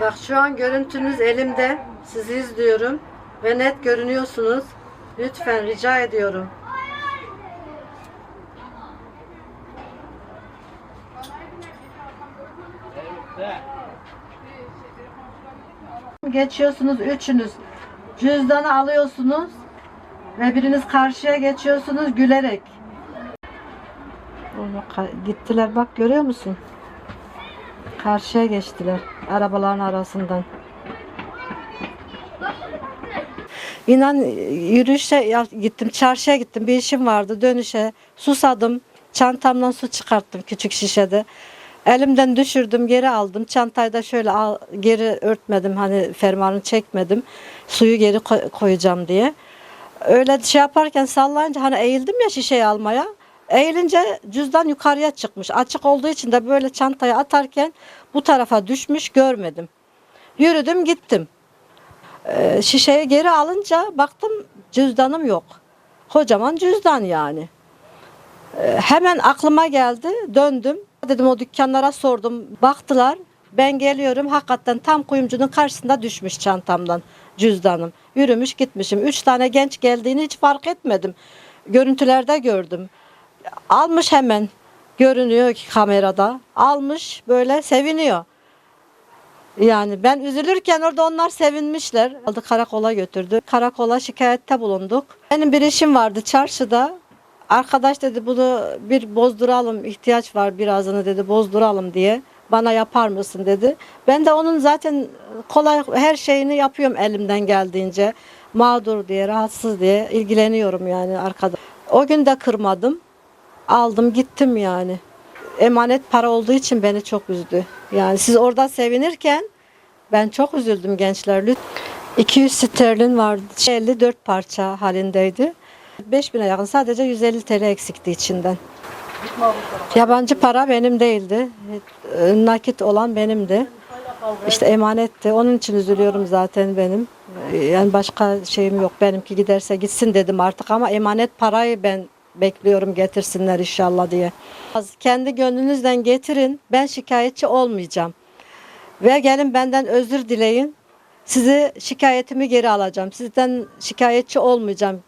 Bak şu an görüntünüz elimde. Sizi izliyorum ve net görünüyorsunuz. Lütfen rica ediyorum. Geçiyorsunuz üçünüz. Cüzdanı alıyorsunuz ve biriniz karşıya geçiyorsunuz gülerek. Gittiler bak görüyor musun? Karşıya geçtiler arabaların arasından. İnan yürüyüşe gittim, çarşıya gittim. Bir işim vardı. Dönüşe susadım. Çantamdan su çıkarttım küçük şişede. Elimden düşürdüm, geri aldım. Çantayı da şöyle al, geri örtmedim. Hani fermuarını çekmedim. Suyu geri koy- koyacağım diye. Öyle şey yaparken sallayınca hani eğildim ya şişeyi almaya. Eğilince cüzdan yukarıya çıkmış. Açık olduğu için de böyle çantayı atarken bu tarafa düşmüş görmedim. Yürüdüm gittim. Ee, şişeyi geri alınca baktım cüzdanım yok. Kocaman cüzdan yani. Ee, hemen aklıma geldi döndüm. Dedim o dükkanlara sordum. Baktılar ben geliyorum hakikaten tam kuyumcunun karşısında düşmüş çantamdan cüzdanım. Yürümüş gitmişim. Üç tane genç geldiğini hiç fark etmedim. Görüntülerde gördüm. Almış hemen görünüyor ki kamerada. Almış böyle seviniyor. Yani ben üzülürken orada onlar sevinmişler. Aldı karakola götürdü. Karakola şikayette bulunduk. Benim bir işim vardı çarşıda. Arkadaş dedi bunu bir bozduralım ihtiyaç var birazını dedi bozduralım diye. Bana yapar mısın dedi. Ben de onun zaten kolay her şeyini yapıyorum elimden geldiğince. Mağdur diye, rahatsız diye ilgileniyorum yani arkada. O gün de kırmadım. Aldım gittim yani. Emanet para olduğu için beni çok üzdü. Yani siz orada sevinirken ben çok üzüldüm gençler. Lüt- 200 sterlin vardı. 54 parça halindeydi. 5000'e yakın sadece 150 TL eksikti içinden. Yabancı para benim değildi. E, Nakit olan benimdi. İşte emanetti. Onun için üzülüyorum zaten benim. E, Yani başka şeyim yok. Benimki giderse gitsin dedim artık ama emanet parayı ben bekliyorum getirsinler inşallah diye. Kendi gönlünüzden getirin. Ben şikayetçi olmayacağım. Ve gelin benden özür dileyin. Sizi şikayetimi geri alacağım. Sizden şikayetçi olmayacağım.